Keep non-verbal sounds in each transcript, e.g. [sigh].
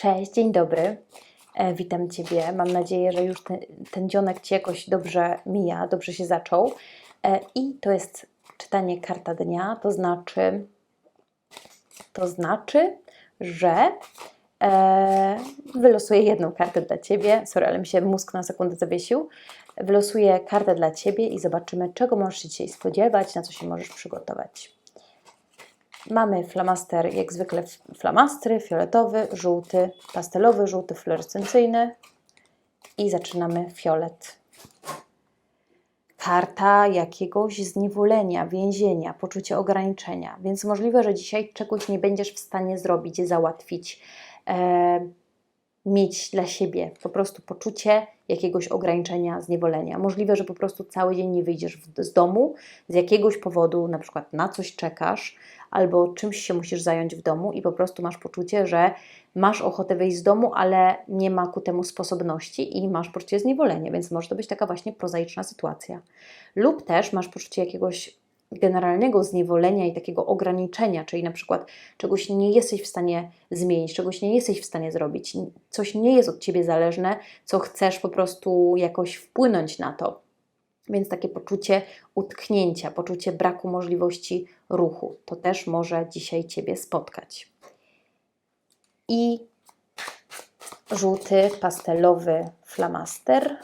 Cześć, dzień dobry. E, witam Ciebie. Mam nadzieję, że już ten, ten dzionek Ci jakoś dobrze mija, dobrze się zaczął. E, I to jest czytanie karta dnia, to znaczy, to znaczy, że e, wylosuję jedną kartę dla Ciebie. Sorry, ale mi się mózg na sekundę zawiesił. Wylosuję kartę dla Ciebie i zobaczymy, czego możesz się dzisiaj spodziewać, na co się możesz przygotować. Mamy flamaster, jak zwykle flamastry, fioletowy, żółty, pastelowy, żółty fluorescencyjny. I zaczynamy fiolet. Karta jakiegoś zniewolenia, więzienia, poczucie ograniczenia, więc możliwe, że dzisiaj czegoś nie będziesz w stanie zrobić, załatwić, e, mieć dla siebie po prostu poczucie jakiegoś ograniczenia, zniewolenia. Możliwe, że po prostu cały dzień nie wyjdziesz z domu z jakiegoś powodu, na przykład na coś czekasz, albo czymś się musisz zająć w domu i po prostu masz poczucie, że masz ochotę wyjść z domu, ale nie ma ku temu sposobności i masz poczucie zniewolenia, więc może to być taka właśnie prozaiczna sytuacja. Lub też masz poczucie jakiegoś generalnego zniewolenia i takiego ograniczenia, czyli na przykład czegoś nie jesteś w stanie zmienić, czegoś nie jesteś w stanie zrobić, coś nie jest od ciebie zależne, co chcesz po prostu jakoś wpłynąć na to. Więc takie poczucie utknięcia, poczucie braku możliwości ruchu, to też może dzisiaj Ciebie spotkać. I żółty, pastelowy flamaster.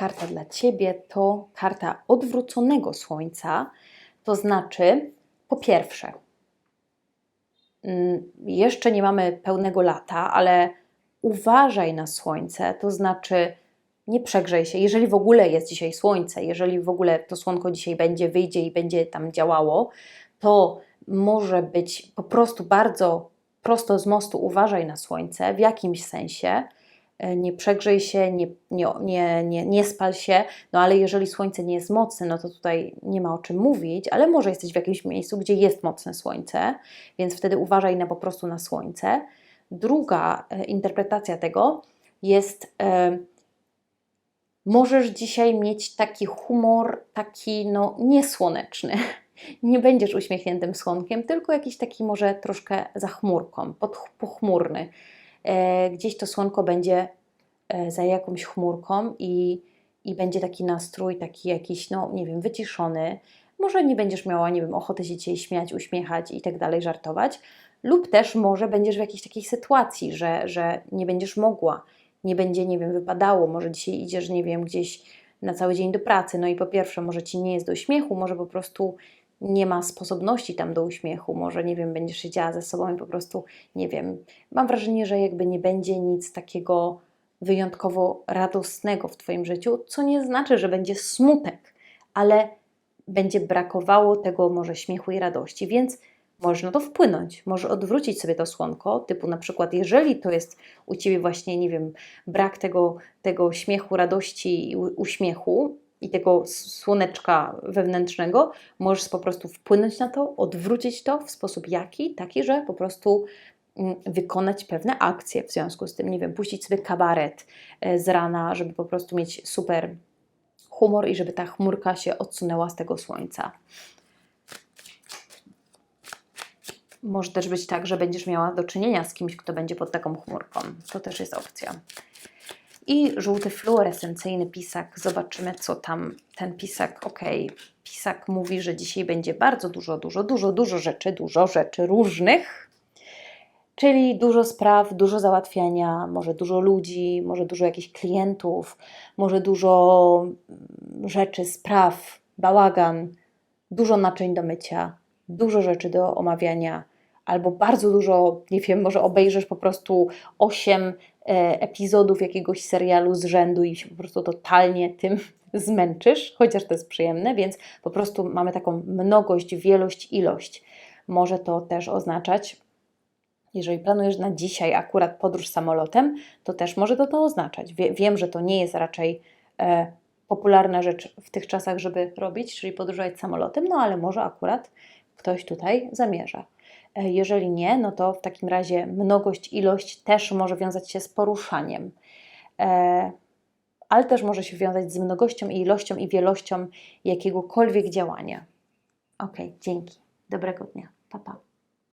Karta dla Ciebie to karta odwróconego słońca, to znaczy, po pierwsze, Mm, jeszcze nie mamy pełnego lata, ale uważaj na słońce, to znaczy nie przegrzej się. Jeżeli w ogóle jest dzisiaj słońce, jeżeli w ogóle to słonko dzisiaj będzie, wyjdzie i będzie tam działało, to może być po prostu bardzo prosto z mostu uważaj na słońce w jakimś sensie nie przegrzej się, nie, nie, nie, nie, nie spal się, no ale jeżeli słońce nie jest mocne, no to tutaj nie ma o czym mówić, ale może jesteś w jakimś miejscu, gdzie jest mocne słońce, więc wtedy uważaj na po prostu na słońce. Druga e, interpretacja tego jest, e, możesz dzisiaj mieć taki humor, taki no niesłoneczny. [laughs] Nie będziesz uśmiechniętym słonkiem, tylko jakiś taki może troszkę za chmurką, pochmurny E, gdzieś to słonko będzie e, za jakąś chmurką i, i będzie taki nastrój, taki jakiś, no nie wiem, wyciszony. Może nie będziesz miała, nie wiem, ochoty się dzisiaj śmiać, uśmiechać i tak dalej, żartować. Lub też może będziesz w jakiejś takiej sytuacji, że, że nie będziesz mogła, nie będzie, nie wiem, wypadało. Może dzisiaj idziesz, nie wiem, gdzieś na cały dzień do pracy. No i po pierwsze, może ci nie jest do śmiechu, może po prostu nie ma sposobności tam do uśmiechu, może nie wiem, będziesz siedziała ze sobą i po prostu nie wiem. Mam wrażenie, że jakby nie będzie nic takiego wyjątkowo radosnego w Twoim życiu, co nie znaczy, że będzie smutek, ale będzie brakowało tego może śmiechu i radości, więc można to wpłynąć, może odwrócić sobie to słonko, typu na przykład, jeżeli to jest u Ciebie właśnie, nie wiem, brak tego, tego śmiechu, radości i uśmiechu, i tego słoneczka wewnętrznego, możesz po prostu wpłynąć na to, odwrócić to w sposób jaki? Taki, że po prostu mm, wykonać pewne akcje w związku z tym, nie wiem, puścić sobie kabaret e, z rana, żeby po prostu mieć super humor i żeby ta chmurka się odsunęła z tego słońca. Może też być tak, że będziesz miała do czynienia z kimś, kto będzie pod taką chmurką. To też jest opcja i żółty fluorescencyjny pisak. Zobaczymy, co tam ten pisak. Ok, pisak mówi, że dzisiaj będzie bardzo dużo, dużo, dużo, dużo rzeczy, dużo rzeczy różnych. Czyli dużo spraw, dużo załatwiania, może dużo ludzi, może dużo jakichś klientów, może dużo mm, rzeczy, spraw, bałagan, dużo naczyń do mycia, dużo rzeczy do omawiania, albo bardzo dużo, nie wiem, może obejrzysz po prostu 8 E, epizodów jakiegoś serialu z rzędu i się po prostu totalnie tym [laughs] zmęczysz, chociaż to jest przyjemne, więc po prostu mamy taką mnogość, wielość, ilość. Może to też oznaczać, jeżeli planujesz na dzisiaj akurat podróż samolotem, to też może to to oznaczać. Wie, wiem, że to nie jest raczej e, popularna rzecz w tych czasach, żeby robić, czyli podróżować samolotem, no ale może akurat ktoś tutaj zamierza. E, jeżeli nie, no to w takim razie mnogość, ilość też może wiązać się z poruszaniem. E, ale też może się wiązać z mnogością i ilością i wielością jakiegokolwiek działania. Ok, dzięki. Dobrego dnia. Pa, pa.